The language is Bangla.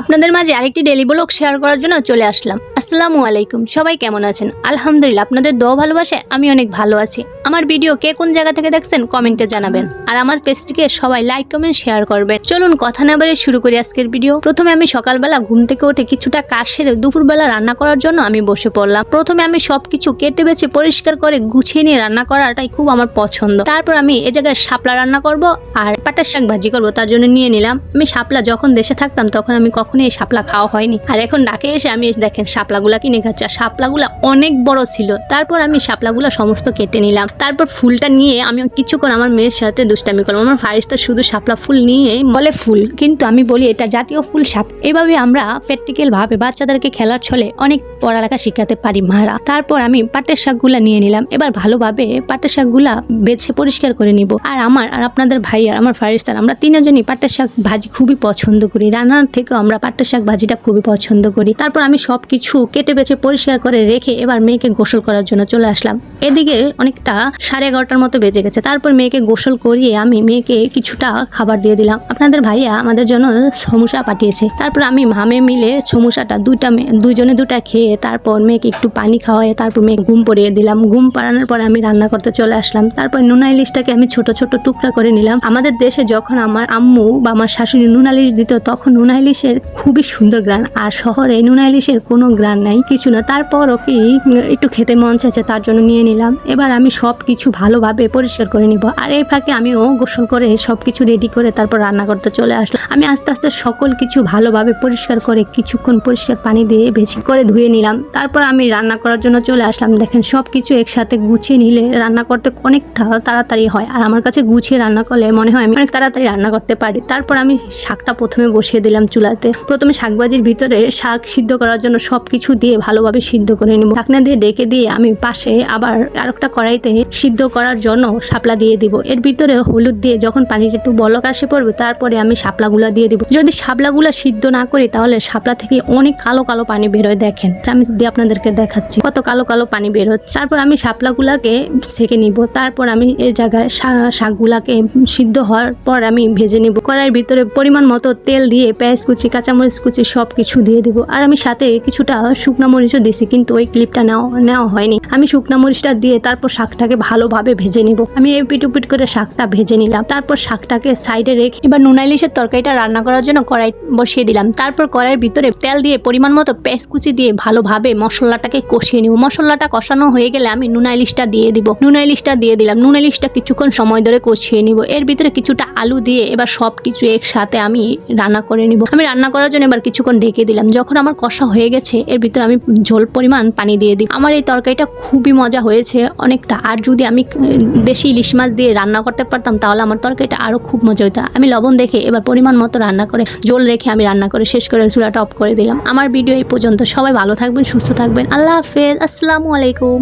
আপনাদের মাঝে আরেকটি ডেলি ব্লগ শেয়ার করার জন্য চলে আসলাম। আসসালামু আলাইকুম, সবাই কেমন আছেন? আলহামদুলিল্লাহ, আপনাদের দোয়া ভালোবাসে আমি অনেক ভালো আছি। আমার ভিডিও কে কোন জায়গা থেকে দেখছেন কমেন্টে জানাবেন। আর আমার পেজটিকে সবাই লাইক কমেন্ট শেয়ার করবেন। চলুন কথা না বলে শুরু করি আজকের ভিডিও প্রথমে আমি সকালবেলা ঘুম থেকে উঠে কিছুটা কাজ সেরে দুপুরবেলা রান্না করার জন্য আমি বসে পড়লাম। প্রথমে আমি সবকিছু কেটে বেছে পরিষ্কার করে গুছিয়ে নিয়ে রান্না করাটাই খুব আমার পছন্দ। তারপর আমি এ জায়গায় শাপলা রান্না করব আর পাটার শাক ভাজি করব, তার জন্য নিয়ে নিলাম। আমি শাপলা যখন দেশে থাকতাম তখন আমি কখনোই এই শাপলা খাওয়া হয়নি। আর এখন ডাকে এসে আমি দেখেন, শাপলাগুলা কিনে খাচ্ছি। আর শাপলাগুলা অনেক বড় ছিল। তারপর আমি শাপলাগুলা সমস্ত কেটে নিলাম। তারপর ফুলটা নিয়ে আমি কিছুক্ষণ আমার মেয়ের সাথে দুষ্টামি করলাম। আমার ফারিস্তা শুধু শাপলা ফুল নিয়ে বলে ফুল। কিন্তু আমি বলি, এটা জাতীয় ফুল সাপ। এভাবে আমরা প্র্যাকটিক্যাল ভাবে বাচ্চাদেরকে খেলার ছলে অনেক পড়ালেখা শিখাতে পারি মারা। তারপর আমি পাটের শাকগুলা নিয়ে নিলাম। এবার ভালোভাবে পাটের শাকগুলা বেছে পরিষ্কার করে নিব। আর আমার আর আপনাদের ভাই আর আমার ফারিস্তার আমরা তিনজনই পাটের শাক ভাজি খুবই পছন্দ করি। রান্নার থেকেও আমরা পাটের শাক ভাজিটা খুবই পছন্দ করি। তারপর আমি সব কিছু কেটে বেছে পরিষ্কার করে রেখে এবার মেয়েকে গোসল করার জন্য চলে আসলাম। এদিকে অনেকটা সাড়ে এগারোটার মতো বেজে গেছে। তারপর মেয়েকে গোসল করিয়ে আমি মেয়েকে কিছুটা খাবার দিয়ে দিলাম। আপনাদের ভাইয়া আমাদের জন্য সমুসা পাঠিয়েছে। তারপর আমি মামে মিলে সমুসাটা দুইটা মেয়ে দুইজনে দুটা খেয়ে তারপর মেয়েকে একটু পানি খাওয়াই তারপর মেয়ে ঘুম পড়িয়ে দিলাম। ঘুম পাড়ানোর পরে আমি রান্না করতে চলে আসলাম। তারপর নুনা ইলিশটাকে আমি ছোট ছোট টুকরা করে নিলাম। আমাদের দেশে যখন আমার আম্মু বা আমার শাশুড়ি নুনা ইলিশ দিত, তখন নুনা ইলিশের খুবই সুন্দর গ্রান। আর শহরে নুনা ইলিশের কোনো গ্রান নাই, কিছু না। তারপরও কি একটু খেতে মন চাইছে, তার জন্য নিয়ে নিলাম। এবার আমি সব কিছু ভালোভাবে পরিষ্কার করে নিব। আর এই ফাঁকে আমিও গোসল করে সব কিছু রেডি করে তারপর রান্না করতে চলে আসলাম। আমি আস্তে আস্তে সকল কিছু ভালোভাবে পরিষ্কার করে কিছুক্ষণ পরিষ্কার পানি দিয়ে বেশি করে ধুয়ে নিলাম। তারপর আমি রান্না করার জন্য চলে আসলাম। দেখেন সব কিছু একসাথে গুছিয়ে নিলে রান্না করতে অনেকটা তাড়াতাড়ি হয়। আর আমার কাছে গুছিয়ে রান্না করলে মনে হয় আমি অনেক তাড়াতাড়ি রান্না করতে পারি। তারপর আমি শাকটা প্রথমে বসিয়ে দিলাম চুলাতে। প্রথমে শাকবাজির ভিতরে শাক সিদ্ধ করার জন্য সব কিছু দিয়ে ভালোভাবে সিদ্ধ করে নিব। ঢাকনা দিয়ে ডেকে দিয়ে আমি পাশে আবার আরেকটা কড়াইতে সিদ্ধ করার জন্য শাপলা দিয়ে দিব। এর ভিতরে হলুদ দিয়ে যখন পানিটা একটু বলক আসে পড়বে, তারপরে আমি শাপলাগুলো দিয়ে দিব। যদি শাপলাগুলো সিদ্ধ না করি, তাহলে শাপলা থেকে অনেক কালো কালো পানি বেরোয় দেখেন। আমি দিয়ে আপনাদেরকে দেখাচ্ছি কত কালো কালো পানি বের হচ্ছে। তারপর আমি শাপলাগুলাকে ছেঁকে নিব। তারপর আমি এই জায়গায় শাকগুলাকে সিদ্ধ হওয়ার পর আমি ভেজে নিব। কড়াইয়ের ভিতরে পরিমাণ মতো তেল দিয়ে পেঁয়াজ কুচি কাঁচামরিচ কুচি সব কিছু দিয়ে দিব। আর আমি সাথে কিছুটা শুকনো মরিচও দিছি, কিন্তু ওই ক্লিপটা নেওয়া নেওয়া হয়নি। আমি শুকনো মরিচটা দিয়ে তারপর শাকটাকে ভালোভাবে ভেজে নিব। আমি এই পিট উপিট করে শাকটা ভেজে নিলাম। তারপর শাকটাকে সাইডে রেখে এবার নুনা ইলিশের তরকারিটা রান্না করার জন্য কড়াই বসিয়ে দিলাম। তারপর কড়াইয়ের ভিতরে তেল দিয়ে পরিমাণ মতো পেঁয়াজ কুচি দিয়ে ভালোভাবে মশলাটাকে কষিয়ে নিব। মশলাটা কষানো হয়ে গেলে আমি নুনা ইলিশটা দিয়ে দিব। নুনা ইলিশটা দিয়ে দিলাম। নুনা ইলিশটা কিছুক্ষণ সময় ধরে কষিয়ে নিব। এর ভিতরে কিছুটা আলু দিয়ে এবার সব কিছু একসাথে আমি রান্না করে নিব। আমি রান্না করার জন্য এবার কিছুক্ষণ ঢেকে দিলাম। যখন আমার কষা হয়ে গেছে, এর ভিতরে আমি ঝোল পরিমাণ পানি দিয়ে দিই। আমার এই তরকারিটা খুবই মজা হয়েছে অনেকটা। আর যদি আমি দেশি ইলিশ মাছ দিয়ে রান্না করতে পারতাম, তাহলে আমার তরকারিটা আরও খুব মজা হতো। আমি লবণ দেখে এবার পরিমাণ মতো রান্না করে জল রেখে আমি রান্না করে শেষ করে চুলাটা অফ করে দিলাম। আমার ভিডিও এই পর্যন্ত। সবাই ভালো থাকবেন, সুস্থ থাকবেন। আল্লাহ হাফেজ। আসসালামু আলাইকুম।